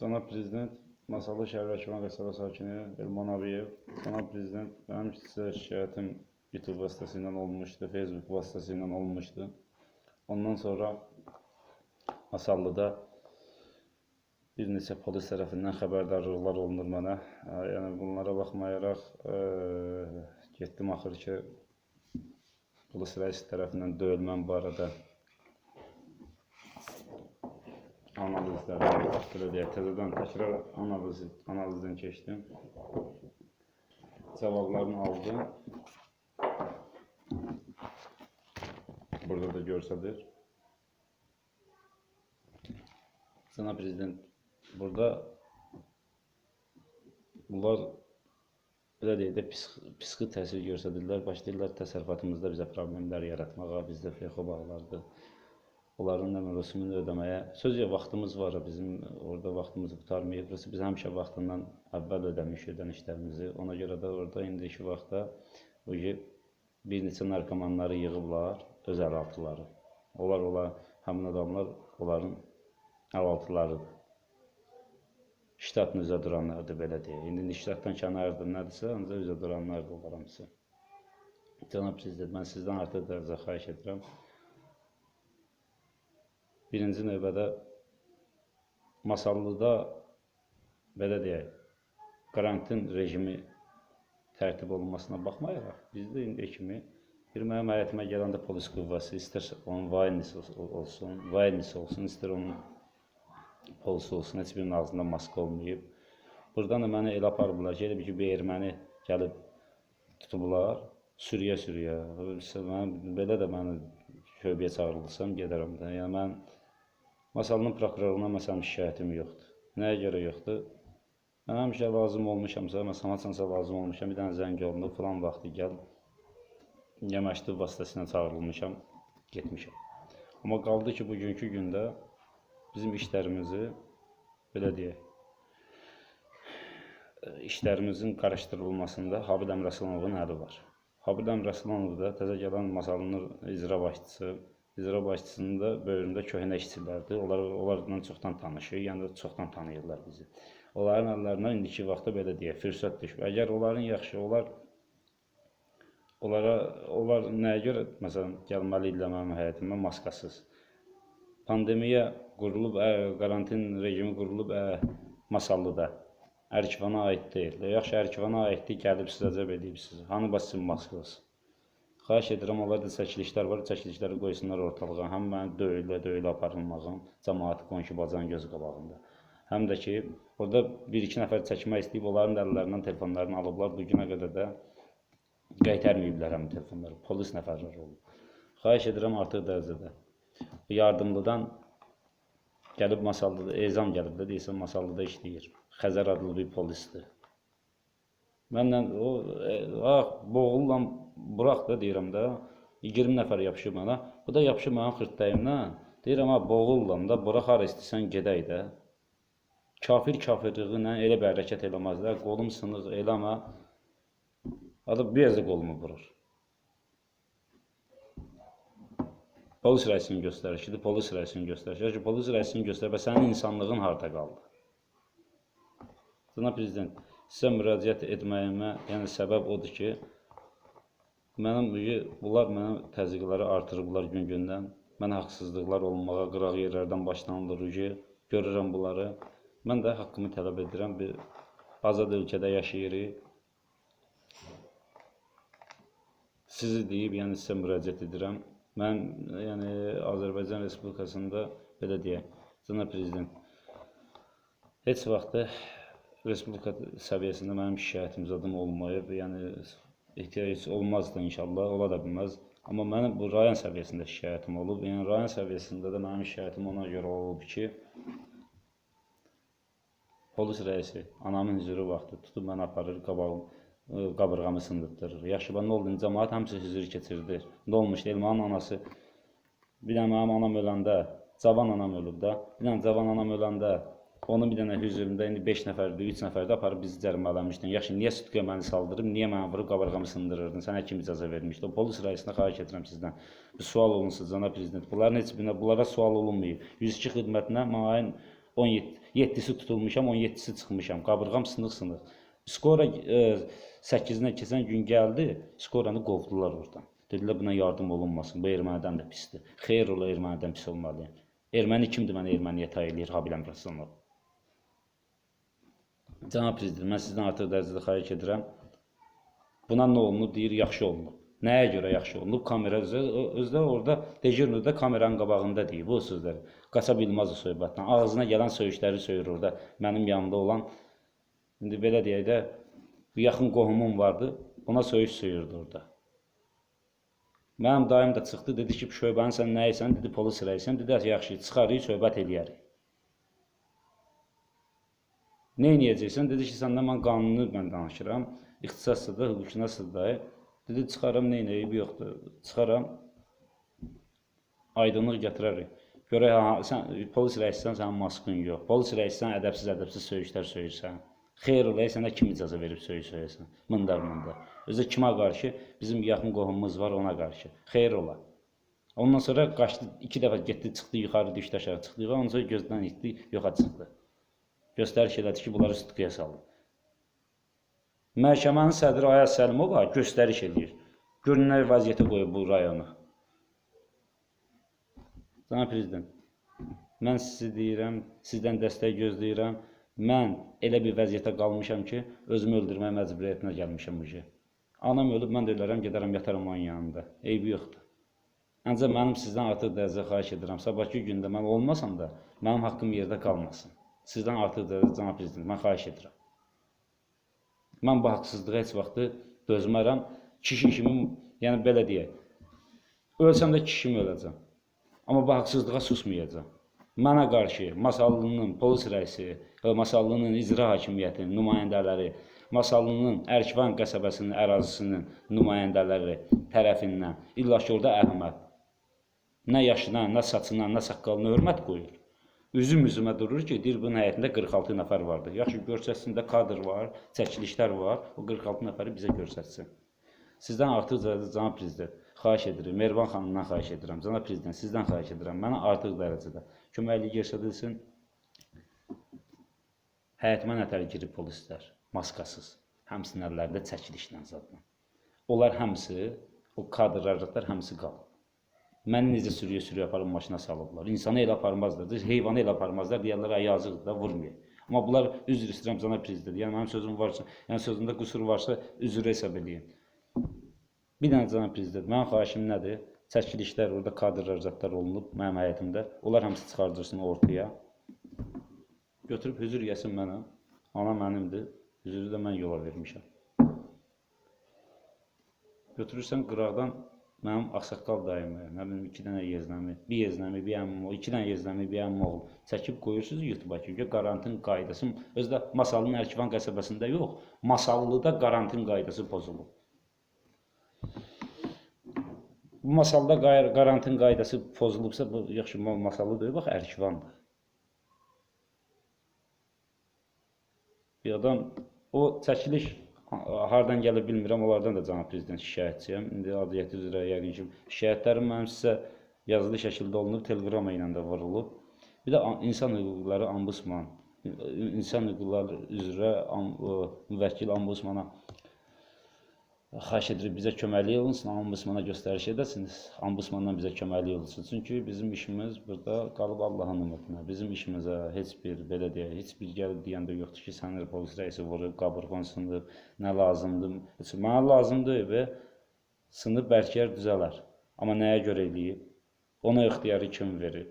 Cənab Prezident, Masallı şəhər Vəkilən qəsəbə sakini Elman Abiyev, Cənab Prezident, mənim sizə şikayətim YouTube vasitəsilə olmuşdu, Facebook vasitəsilə olmuşdu. Ondan sonra Masallıda bir neçə polis tərəfindən xəbərdarlıqlar olunur mənə. Yəni bunlara baxmayaraq ə, getdim axır ki polis rəisi tərəfindən döyülməm barədə analizləri, belə deyək, təzədən təkrar analiz, analizdən keçdim. Cavablarını aldım. Burada da görsədir. Cənab Prezident, burada bunlar belə deyək də psix- psixi təsir göstərirlər, başlayırlar təsərrüfatımızda bizə problemlər yaratmağa, bizdə fexo bağlardır. Onların nə mövsümünü ödəməyə. Sözcə vaxtımız var, bizim orada vaxtımız qurtarmayıb. Biz həmişə vaxtından əvvəl ödəmişik ödənişlərimizi. Ona görə də orada indiki vaxtda bu ki, bir neçə narkomanları yığıblar, öz əlaltıları. Onlar ola həmin adamlar onların əlaltılarıdır. Ştatın üzə duranlardır belə deyək. İndi ştatdan kənardır nədirsə, ancaq üzə duranlardır onlar hamısı. Cənab Prezident, mən sizdən artıq dərəcə xahiş edirəm. Birinci növbədə Masallıda belə deyək, karantin rejimi tərtib olunmasına baxmayaraq, bizdə indi kimi bir mənim həyətimə gələndə polis qüvvəsi, istər onun vaynisi olsun, vaynisi olsun, istər onun polisi olsun, heç birinin ağzında maska olmayıb. Buradan da məni elə aparıblar ki, elə bir ki, bir erməni gəlib tutublar, sürüyə-sürüyə. Mən belə də məni şöbəyə çağırılsam gedərəm də. Yəni mən Masalının prokuroruna məsələn şikayətim yoxdur. Nəyə görə yoxdur? Mən həmişə lazım olmuşamsa, məsələn, haçansa lazım olmuşam, bir dənə zəng olundu, falan vaxtı gəl. Məktub vasitəsilə çağırılmışam, getmişəm. Amma qaldı ki, bugünkü gündə bizim işlərimizi belə deyək, işlərimizin qarışdırılmasında Habib Əmrəsłanovun əli var. Habib Əmrəslanov da təzə gələn Masalının icra başçısı, başçısının da böyründə köhnə işçilərdir. Onlar onlarla çoxdan tanışır, yəni çoxdan tanıyırlar bizi. Onların əllərindən indiki vaxtda belə deyək, fürsət düşüb. Əgər onların yaxşı, onlar onlara onlar nəyə görə məsələn gəlməli idilər mənim həyətimə maskasız? Pandemiya qurulub, ə, karantin rejimi qurulub ə, Masallıda. Ərkivana aid deyil. Yaxşı, Ərkivana aiddir, gəlib sizə cəb edibsiz. Hanı bax sizin maskanız? Xahiş edirəm, onlarda çəkilişlər var, çəkilişləri qoysunlar ortalığa. Həm məni döyülə, döyülə aparılmağım, cəmaəti qonşu bacanın göz qabağında. Həm də ki, orada bir-iki nəfər çəkmək istəyib, onların da əllərindən telefonlarını alıblar. Bu günə qədər də qaytarmayıblar həmin telefonları. Polis nəfərləri olub. Xahiş edirəm artıq dərəcədə. Yardımlıdan gəlib Masallıda, ezam gəlib də deyirsən Masallıda işləyir. Xəzər adlı bir polisdir. Mənlə o e, ah boğulla burax da deyirəm də 20 nəfər yapışıb mənə. Bu da yapışıb mənim xırtdayımdan. Deyirəm ha boğullam da burax hara istəsən gedək də. Kafir kafirliyi ilə elə bir hərəkət eləməzlər. Qolum sınıq eləmə. Adı bir yazı qolumu vurur. Polis rəisinin göstərişidir, polis rəisinin göstərişidir. Ki, polis rəisinin göstərişi, bəs sənin insanlığın harda qaldı? Cənab Prezident, sizə müraciət etməyimə, yəni səbəb odur ki, mənim bu- bunlar mənim təzyiqləri artırıblar gün-gündən. Mənə haqsızlıqlar olmağa, qıraq yerlərdən başlanılır ki, görürəm bunları. Mən də haqqımı tələb edirəm. Bir azad ölkədə yaşayırıq. Sizi deyib, yəni sizə müraciət edirəm. Mən yəni Azərbaycan Respublikasında belə deyək, cənab prezident heç vaxt Respublika səviyyəsində mənim şikayətim zadım olmayıb. Yəni ehtiyac olmaz da inşallah, ola da bilməz. Amma mənim bu rayon səviyyəsində şikayətim olub. Yəni rayon səviyyəsində də mənim şikayətim ona görə olub ki, polis rəisi anamın hüzuru vaxtı tutub məni aparır, qabağım ə, qabırğamı sındırtdırır. Yaxşı, bax nə oldu? Cəmaət hamısı hüzur keçirdi. Nə olmuşdu? Elmanın anası bir dənə mənim anam öləndə, cavan anam ölüb də. Bir dənə cavan anam öləndə onun bir dənə hüzurunda indi 5 nəfərdir, 3 nəfərdə aparıb bizi cərimələmişdin. Yaxşı, niyə sütqə məni saldırıb, niyə məni vurub qabırğamı sındırırdın? Sənə kim icazə vermişdi? O polis rəisinə xahiş edirəm sizdən. Bir sual olunsun cənab prezident. Bunların heç birinə bunlara sual olunmayıb. 102 xidmətinə mənim 17 7-si tutulmuşam, 17-si çıxmışam. Qabırğam sınıq-sınıq. Skora e, 8-nə keçən gün gəldi, skoranı qovdular oradan. Dedilər buna yardım olunmasın. Bu ermənidən də pisdir. Xeyr ola ermənidən pis olmalıyam. Erməni kimdir mənə erməniyə tay eləyir Habil Əmraslanov? Cənab prezident, mən sizdən artıq dərəcədə xahiş edirəm. Buna nə olunub deyir, yaxşı olunub. Nəyə görə yaxşı olunub? Kamera özü, özü də orada Dejurno'da kameranın qabağında deyib bu sözləri. Qaçab Yılmazov söhbətdən. Ağzına gələn söyüşləri söyür orada. Mənim yanımda olan indi belə deyək də yaxın qohumum vardı. Ona söyüş söyürdü orada. Mənim dayım da çıxdı, dedi ki, şöbənin sən nəyisən? Dedi, polis rəisən. Dedi, yaxşı, çıxarıq, söhbət eləyərik. Nə edəcəksən? Dedi ki, səndən mən qanunu mən danışıram. İxtisasda da, hüquqşünasda da. Dedi, çıxaram, nə edəyib yoxdur. Çıxaram, aydınlıq gətirərik. Görək, ha, sən polis rəissən, sənin maskın yox. Polis rəissən, ədəbsiz-ədəbsiz söyüşlər söyürsən. Xeyr ola, sənə kim icazə verib söyüş söyəsən? Mındar mındar. Özü kimə qarşı? Bizim yaxın qohumumuz var ona qarşı. Xeyr ola. Ondan sonra qaçdı, iki dəfə getdi, çıxdı yuxarı, düşdü aşağı, çıxdı yuxarı, ondan sonra gözdən itdi, yoxa çıxdı. Göstəriş elədi ki, bunları studiya salın. Məhkəmənin sədri Ayaz Səlimova göstəriş eləyir. Görün nə vəziyyətə qoyub bu rayonu. Cənab prezident, mən sizi deyirəm, sizdən dəstək gözləyirəm. Mən elə bir vəziyyətə qalmışam ki, özümü öldürməyə məcburiyyətinə gəlmişəm bu gün. Anam ölüb, mən də ölərəm, gedərəm, yataram onun yanında. Eybi yoxdur. Ancaq mənim sizdən artıq dərəcə xahiş edirəm. Sabahki gündə mən olmasam da, mənim haqqım yerdə qalmasın. Sizdən artıq dərəcə cənab prezident, mən xahiş edirəm. Mən bu haqsızlığa heç vaxtı dözmərəm. Kişi kimi, yəni belə deyək. Ölsəm də kişi kimi öləcəm. Amma bu haqsızlığa susmayacağam. Mənə qarşı Masallının polis rəisi, və Masallının icra hakimiyyətinin nümayəndələri, Masallının Ərkivan qəsəbəsinin ərazisinin nümayəndələri tərəfindən illa ki orada Əhməd nə yaşına, nə saçına, nə saqqalına hörmət qoyur. Üzüm üzümə durur ki, deyir bunun həyətində 46 nəfər vardı. Yaxşı görsətsində kadr var, çəkilişlər var. O 46 nəfəri bizə görsətsin. Sizdən artıq cənab prezident xahiş edirəm. Mervan xanımdan xahiş edirəm. Cənab prezident sizdən xahiş edirəm. Mənə artıq dərəcədə köməklik göstərilsin. Həyatıma nətər girib polislər, maskasız, həmsinin əllərində çəkilişlə zadla. Onlar həmsi, o kadrlar həmsi qalıb. Məni necə sürüyə-sürüyə aparıb maşına salıblar. İnsanı elə aparmazlar, heyvanı elə aparmazlar, deyərlər, ay yazıqdır da, vurmayın. Amma bunlar üzr istəyirəm cənab prezident. Yəni mənim sözüm varsa, yəni sözümdə qüsur varsa üzr hesab eləyin. Bir dənə cənab prezident, mənim xahişim nədir? Çəkilişlər, orada kadrlar zətlər olunub mənim həyətimdə. Onlar hamısı çıxardırsın ortaya. Götürüb hüzür yesin mənə. Ana mənimdir. Hüzürü də mən yola vermişəm. Götürürsən qıraqdan mənim ağsaqqal dayımı, nə bilim iki dənə yeznəmi, bir yeznəmi, bir əmmim oğlu, iki dənə yeznəmi, bir əmmim oğlu çəkib qoyursunuz YouTube-a ki, qarantin qaydası özü də Masallının Ərkivan qəsəbəsində yox, Masallıda qarantin qaydası pozulub. Bu masalda qarantin qaydası pozulubsa, bu yaxşı masallı deyil, bax Ərkivandır. bir adam o çəkiliş hardan gəlir bilmirəm, onlardan da cənab prezident şikayətçiyəm. İndi adiyyəti üzrə yəqin ki, şikayətlərim mənim sizə yazılı şəkildə olunub, teleqrama ilə də vurulub. Bir də insan hüquqları ombudsman, insan hüquqları üzrə müvəkkil ombudsmana xahiş edirik bizə köməklik olunsun, ombudsmana göstəriş edəsiniz. Ombudsmandan bizə köməklik olsun. Çünki bizim işimiz burada qalıb Allahın ümidinə. Bizim işimizə heç bir belə deyək, heç bir gəlib deyəndə yoxdur ki, səni polis rəisi vurub, qabırğan sınıb, nə lazımdır? Heç mənə lazımdır və sınıb bəlkə düzələr. Amma nəyə görə eləyib? Ona ixtiyarı kim verir?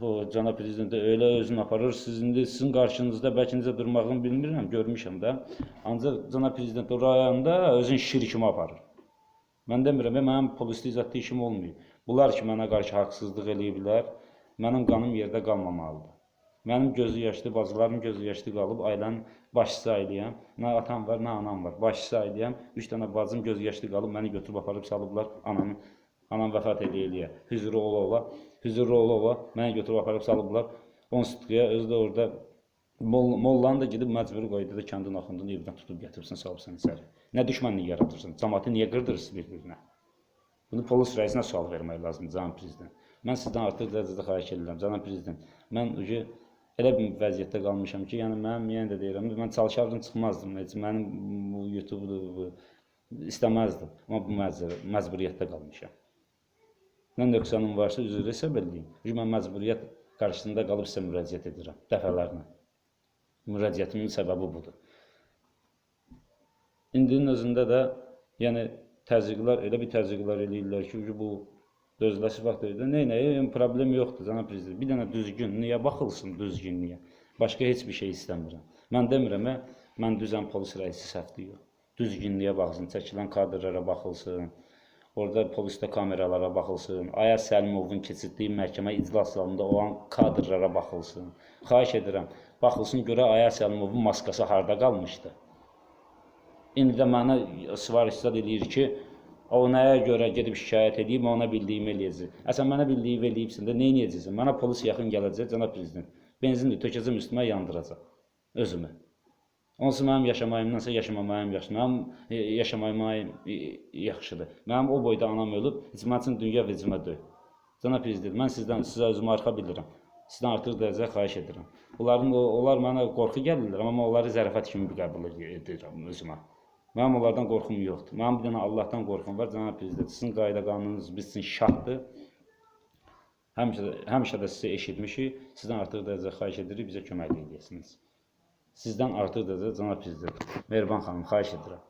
O cənab prezident elə özünü aparır. Sizin də sizin qarşınızda bəlkə necə durmağını bilmirəm, görmüşəm də. Ancaq cənab prezident o rayonda özün şir kimi aparır. Mən demirəm, mənim polislik zətdə işim olmuyor. Bunlar ki mənə qarşı haqsızlıq eləyiblər, mənim qanım yerdə qalmamalıdır. Mənim gözü yaşlı bacılarım gözü yaşlı qalıb ailənin başçısı ailəyəm. Nə atam var, nə anam var. Başçısı ailəyəm. 3 dənə bacım gözü yaşlı qalıb məni götürüb aparıb salıblar anamın Anam vəfat ola, hüzürü ola ola məni götürüb aparıb salıblar institutaya, özü də orada mollanı da gedib məcburi qoydu da kəndin axundunu evdən tutub gətirsin, salıb səni içəri. Nə düşmənlik yaradırsan? Cəmaatı niyə qırdırırsınız bir-birinə? Bunu polis rəisinə sual vermək lazımdır, cənab prezident. Mən sizdən artıq dərəcədə xahiş edirəm, cənab prezident. Mən ucu elə bir vəziyyətdə qalmışam ki, yəni mənim yenə də deyirəm, mən çalışardım çıxmazdım. Heç mənim bu YouTube-dur, istəməzdim. Amma bu məcbur, məcburiyyətdə qalmışam. Nə nöqsanım varsa üzr hesab. Çünki mən məcburiyyət qarşısında qalıb sizə müraciət edirəm dəfələrlə. Müraciətimin səbəbi budur. İndinin özündə də yəni təzyiqlər elə bir təzyiqlər eləyirlər ki, bu dözüləcək vaxt deyir. Nə nə, yəni, problem yoxdur cənab prezident. Bir dənə düzgün, niyə baxılsın düzgünlüyə? Başqa heç bir şey istəmirəm. Mən demirəm, hə, mən düzən polis rəisi səhvdir yox. Düzgünlüyə baxsın, çəkilən kadrlara baxılsın. Orada polisdə kameralara baxılsın. Ayaz Səlimovun keçirdiyi məhkəmə iclas zalında olan kadrlara baxılsın. Xahiş edirəm, baxılsın görə Ayaz Səlimovun maskası harda qalmışdı. İndi də mənə sifarişlər eləyir ki, o nəyə görə gedib şikayət edeyim, ona bildiyimi eləyəcək. Əsən mənə bildiyimi eləyibsən də nə edəcəksən? Mənə polis yaxın gələcək, cənab prezident. Benzinli tökəcəm üstümə yandıracaq özümü. Onsuz mənim yaşamayımdansa yaşamamayım yaxşı. Mənim e, yaşamamayım e, yaxşıdır. Mənim o boyda anam ölüb, heç mənim üçün dünya vecimə deyil. Cənab prezident, mən sizdən sizə özümü arxa bilirəm. Sizdən artıq dərəcə xahiş edirəm. Onların onlar mənə qorxu gəlirlər, amma onları zərafət kimi qəbul edirəm özümə. Mənim onlardan qorxum yoxdur. Mənim bir dənə Allahdan qorxum var. Cənab prezident, sizin qayda qanununuz biz üçün şahdır. Həmişə həmişə də sizi eşitmişik. Sizdən artıq dərəcə xahiş edirik, bizə kömək edəsiniz. Sizdən artıq dərəcə cənab prezident, Mehriban xanım xahiş edirəm.